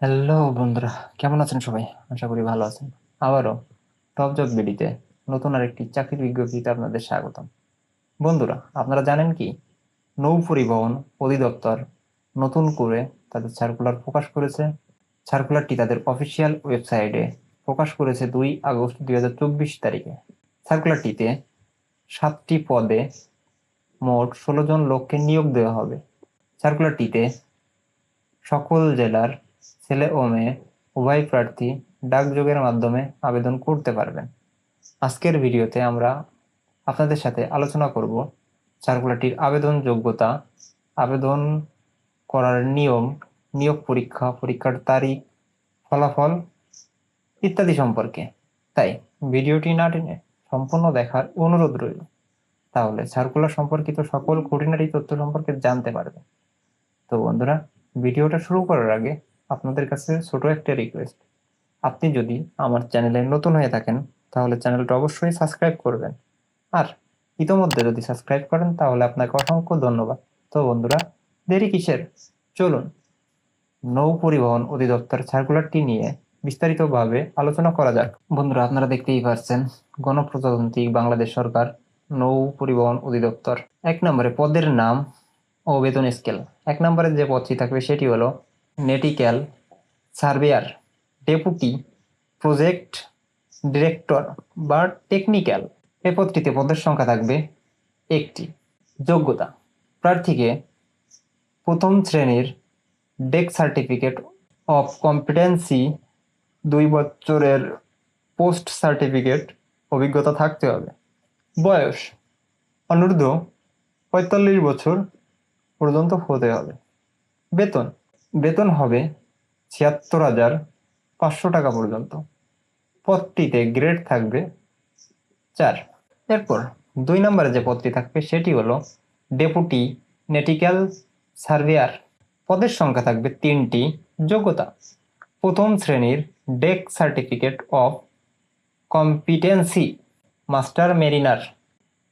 Hello বন্ধুরা। কেমন আছেন সবাই? আশা করি ভালো আছেন। আবারও টপ জব বিডিতে নতুন আরেকটি চাকরির বিজ্ঞপ্তিতে আপনাদের স্বাগতম। বন্ধুরা, আপনারা জানেন কি? নৌ পরিবহন অধিদপ্তর নতুন করে তাদের সার্কুলার প্রকাশ করেছে। সার্কুলারটি তাদের অফিসিয়াল ওয়েবসাইটে প্রকাশ করেছে দুই আগস্ট দুই হাজার চব্বিশ তারিখে। সার্কুলারটিতে সাতটি পদে মোট ষোলো জন লোককে নিয়োগ দেওয়া হবে। সার্কুলারটিতে সকল জেলার ছেলে ও মেয়ে উভয় প্রার্থী ডাকযোগের মাধ্যমে আবেদন করতে পারবেন। আজকের ভিডিওতে আমরা আপনাদের সাথে আলোচনা করব সার্কুলারটির আবেদন যোগ্যতা, আবেদন করার নিয়ম, নিয়োগ পরীক্ষা, পরীক্ষার তারিখ, ফলাফল ইত্যাদি সম্পর্কে। তাই ভিডিওটি না টেনে সম্পূর্ণ দেখার অনুরোধ রইল। তাহলে সার্কুলার সম্পর্কিত সকল খুঁটিনাটি তথ্য সম্পর্কে জানতে পারবেন। তো বন্ধুরা, ভিডিওটা শুরু করার আগে আপনাদের কাছে ছোট একটা রিকোয়েস্ট আপনি যদি আমার চ্যানেলে নতুন হয়ে থাকেন, তাহলে চ্যানেলটা অবশ্যই সাবস্ক্রাইব করবেন। আর ইতোমধ্যে যদি সাবস্ক্রাইব করেন, তাহলে আপনাকে অসংখ্য ধন্যবাদ। তো বন্ধুরা, দেরি কিসের? চলুন। নৌ পরিবহন অধিদপ্তর সার্কুলারটি নিয়ে বিস্তারিতভাবে আলোচনা করা যাক। বন্ধুরা, আপনারা দেখতেই পারছেন গণপ্রজাতান্ত্রিক বাংলাদেশ সরকার নৌ পরিবহন অধিদপ্তর। এক নম্বরে পদের নাম ও বেতন স্কেল এক নম্বরে যে পদটি থাকবে, সেটি হলো nautical surveyor, deputy, project director বা টেকনিক্যাল এই পদটিতে পদের সংখ্যা থাকবে একটি। যোগ্যতা, প্রার্থীকে প্রথম শ্রেণির ডেক সার্টিফিকেট অফ কম্পিটেন্সি, দুই বছরের পোস্ট সার্টিফিকেট, অভিজ্ঞতা থাকতে হবে। বয়স, অনূর্ধ্ব পঁয়তাল্লিশ বছর পর্যন্ত হতে হবে। বেতন বেতন হবে ছিয়াত্তর হাজার পাঁচশো টাকা পর্যন্ত। পদটিতে গ্রেড থাকবে চার। এরপর দুই নম্বরে যে পদটি থাকবে সেটি হলো ডেপুটি নেটিক্যাল সার্ভেয়ার পদের সংখ্যা থাকবে তিনটি যোগ্যতা। প্রথম শ্রেণির deck certificate of competency master mariner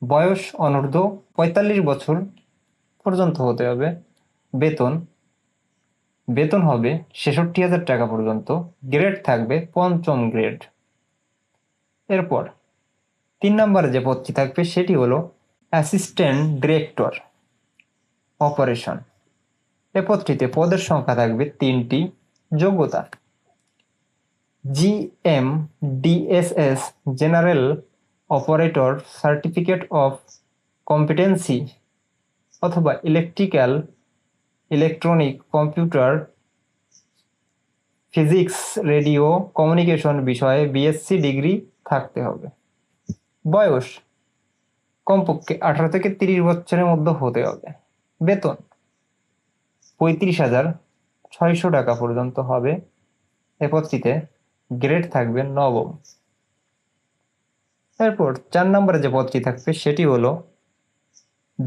বয়স অনূর্ধ্ব পঁয়তাল্লিশ বছর পর্যন্ত হতে হবে। বেতন বেতন হবে ছেষট্টি হাজার টাকা পর্যন্ত গ্রেড থাকবে পঞ্চম গ্রেড এরপর, তিন নম্বরে যে পদটি থাকবে সেটি হলো অ্যাসিস্ট্যান্ট ডিরেক্টর অপারেশন এ পদটিতে পদের সংখ্যা থাকবে তিনটি, যোগ্যতা। G GM DSS general operator certificate of competency অথবা electrical electronic, computer, physics, radio, communication বিষয়ে বিএসসি ডিগ্রি থাকতে হবে। বয়স? কমপক্ষে আঠারো থেকে তিরিশ বছরের মধ্যে হতে হবে। বেতন? পঁয়ত্রিশ হাজার ছয়শো টাকা পর্যন্ত হবে। এ পদটিতে গ্রেড থাকবে নবম। এরপর চার নম্বরে যে পদটি থাকবে সেটি হলো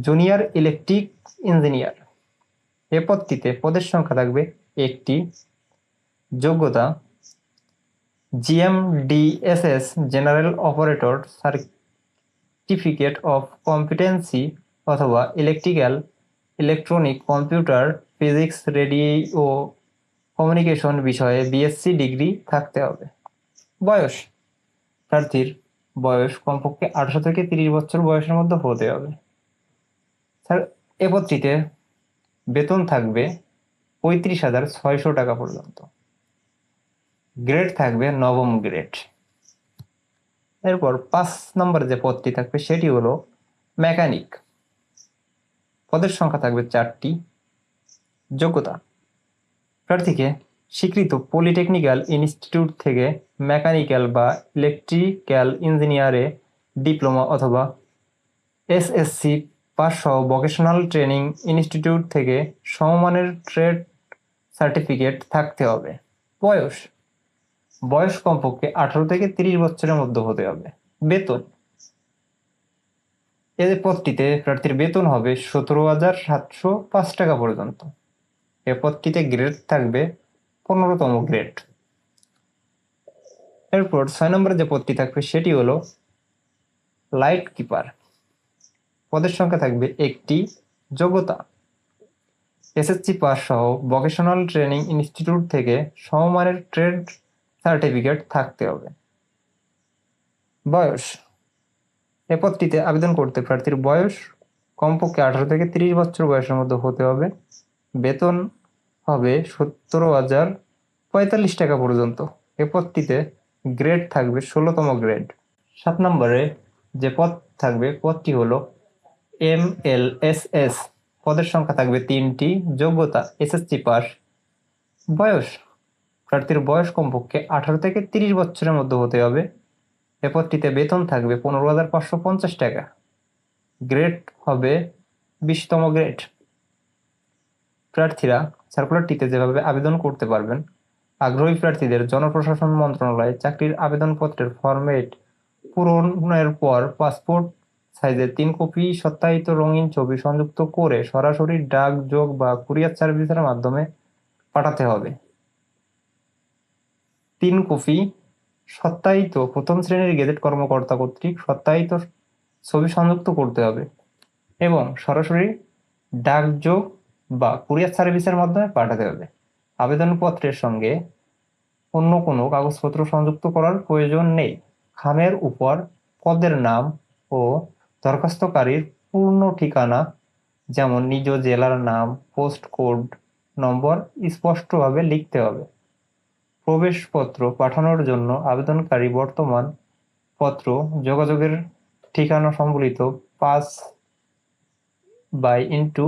জুনিয়র ইলেকট্রিক ইঞ্জিনিয়ার। এ পদটিতে পদের সংখ্যা থাকবে একটি। যোগ্যতা, GMDSS general operator certificate of competency অথবা electrical, electronic computer, physics, radio, communication বিষয়ে বিএসসি ডিগ্রি থাকতে হবে। বয়স, প্রার্থীর বয়স কমপক্ষে আঠারো থেকে তিরিশ বছর বয়সের মধ্যে হতে হবে। স্যার এ পদটিতে বেতন থাকবে পঁয়ত্রিশ হাজার ছয়শো টাকা পর্যন্ত। গ্রেড থাকবে নবম গ্রেড এরপর পাঁচ নম্বর যে পদটি থাকবে সেটি হলো মেকানিক পদের সংখ্যা থাকবে চারটি। যোগ্যতা। প্রার্থীকে স্বীকৃত পলিটেকনিক্যাল ইনস্টিটিউট থেকে মেকানিক্যাল বা ইলেকট্রিক্যাল ইঞ্জিনিয়ারে ডিপ্লোমা অথবা এসএসসি সহ ভোকেশনাল ট্রেনিং ইনস্টিটিউট থেকে সমমানের ট্রেড সার্টিফিকেট থাকতে হবে। বয়স? বয়স কমপক্ষে আঠারো থেকে তিরিশ বছরের মধ্যে হতে হবে। বেতন? এর পদটিতে প্রার্থীর বেতন হবে সতেরো হাজার সাতশো পাঁচ টাকা পর্যন্ত। এ পদটিতে গ্রেড থাকবে পনেরোতম গ্রেড এরপর ছয় নম্বরে যে পদটি থাকবে সেটি হলো লাইট কিপার পদের সংখ্যা থাকবে একটি যোগ্যতা। এসএসসি পাস সহ ভোকেশনাল ট্রেনিং ইনস্টিটিউট থেকে সমমানের ট্রেড সার্টিফিকেট থাকতে হবে। বয়স। এ পদটিতে আবেদন করতে প্রার্থীর বয়স কমপক্ষে আঠারো থেকে তিরিশ বছর বয়সের মধ্যে হতে হবে। বেতন হবে সত্তর হাজার পঁয়তাল্লিশ টাকা পর্যন্ত। এ পদটিতে গ্রেড থাকবে ষোলোতম গ্রেড সাত নম্বরে যে পদ থাকবে, পদটি হলো এম এল এস এস পদের সংখ্যা থাকবে তিনটি, যোগ্যতা এসএসসি পাস। বয়স, প্রার্থীর বয়স কমপক্ষে আঠারো থেকে তিরিশ বছরের মধ্যে হতে হবে। এ পদটিতে বেতন থাকবে পনেরো হাজার পাঁচশো পঞ্চাশ টাকা। গ্রেড হবে বিশতম গ্রেড। প্রার্থীরা সার্কুলারটিতে যেভাবে আবেদন করতে পারবেন, আগ্রহী প্রার্থীদের জনপ্রশাসন মন্ত্রণালয়ে চাকরির আবেদনপত্রের ফরম্যাট পূরণের পর পাসপোর্ট সাইজের তিন কপি সত্যায়িত রঙিন ছবি সংযুক্ত করে সরাসরি ডাক, যোগ বা কুরিয়ার সার্ভিসের মাধ্যমে পাঠাতে হবে। তিন কপি সত্যায়িত প্রথম শ্রেণির গেজেট কর্মকর্তা কর্তৃক সত্যায়িত ছবি সংযুক্ত করতে হবে এবং সরাসরি ডাকযোগ বা কুরিয়ার সার্ভিসের মাধ্যমে পাঠাতে হবে। আবেদনপত্রের সঙ্গে অন্য কোনো কাগজপত্র সংযুক্ত করার প্রয়োজন নেই। খামের উপর পদের নাম ও দরখাস্তকারীর পূর্ণ ঠিকানা, যেমন নিজ জেলার নাম, পোস্ট কোড, নম্বর স্পষ্টভাবে লিখতে হবে। প্রবেশপত্র পাঠানোর জন্য আবেদনকারী বর্তমান পত্র, যোগাযোগের ঠিকানা সম্বলিত পাঁচ বাই ইন্টু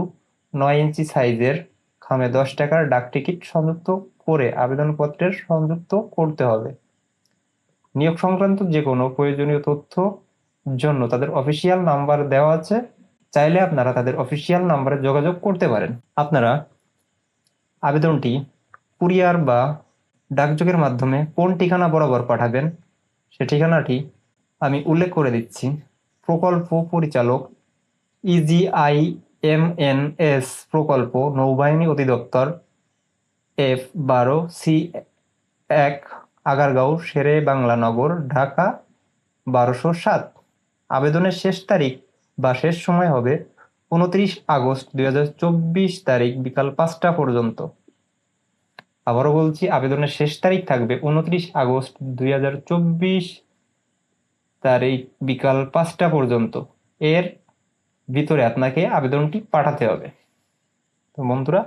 নয় ইঞ্চি সাইজের খামে দশ টাকার ডাক টিকিট সংযুক্ত করে আবেদনপত্রের সংযুক্ত করতে হবে। নিয়োগ সংক্রান্ত যে কোনো প্রয়োজনীয় তথ্য জন্য তাদের অফিসিয়াল নাম্বার দেওয়া আছে, চাইলে আপনারা তাদের অফিসিয়াল নাম্বারে যোগাযোগ করতে পারেন। আপনারা আবেদনটি কুরিয়ার বা ডাকযোগের মাধ্যমে কোন ঠিকানা বরাবর পাঠাবেন, সে ঠিকানাটি আমি উল্লেখ করে দিচ্ছি। প্রকল্প পরিচালক ইজিআই এম এন এস প্রকল্প নৌবাহিনী অধিদপ্তর এফ বারো সি এক আগারগাঁও, শেরে বাংলা নগর, ঢাকা বারোশো সাত। আবেদনের শেষ তারিখ বা শেষ সময় হবে উনত্রিশ আগস্ট দুই হাজার চব্বিশ তারিখ বিকাল পাঁচটা পর্যন্ত। আবারও বলছি, আবেদনের শেষ তারিখ থাকবে উনত্রিশ আগস্ট দুই হাজার চব্বিশ তারিখ বিকাল পাঁচটা পর্যন্ত। এর ভিতরে আপনাকে আবেদনটি পাঠাতে হবে। তো বন্ধুরা,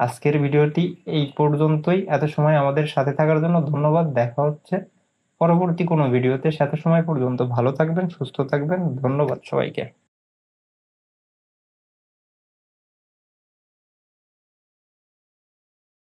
আজকের ভিডিওটি এই পর্যন্তই। এত সময় আমাদের সাথে থাকার জন্য ধন্যবাদ। দেখা হচ্ছে পরবর্তী কোনো ভিডিওতে সাথে সময় পর্যন্ত ভালো থাকবেন সুস্থ থাকবেন। ধন্যবাদ সবাইকে।